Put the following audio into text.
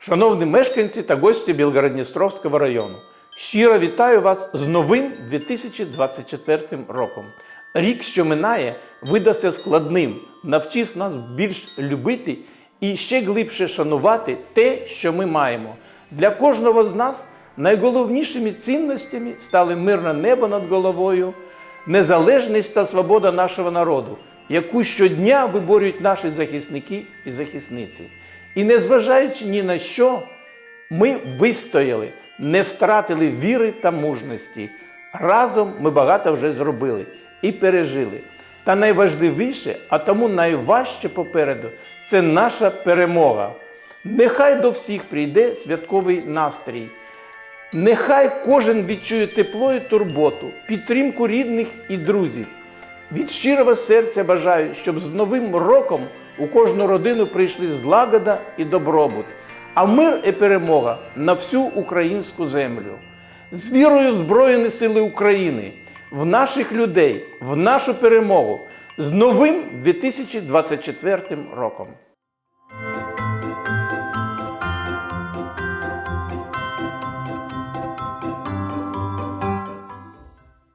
Шановні мешканці та гості Білгород-Дністровського району, щиро вітаю вас з новим 2024 роком. Рік, що минає, видався складним, навчив нас більш любити і ще глибше шанувати те, що ми маємо. Для кожного з нас найголовнішими цінностями стали мирне небо над головою, незалежність та свобода нашого народу, яку щодня виборюють наші захисники і захисниці. І незважаючи ні на що, ми вистояли, не втратили віри та мужності. Разом ми багато вже зробили і пережили. Та найважливіше, а тому найважче попереду це наша перемога. Нехай до всіх прийде святковий настрій. Нехай кожен відчує тепло і турботу, підтримку рідних і друзів. Від щирого серця бажаю, щоб з Новим роком у кожну родину прийшли злагода і добробут, а мир і перемога на всю українську землю. З вірою в Збройні Сили України, в наших людей, в нашу перемогу з новим 2024 роком.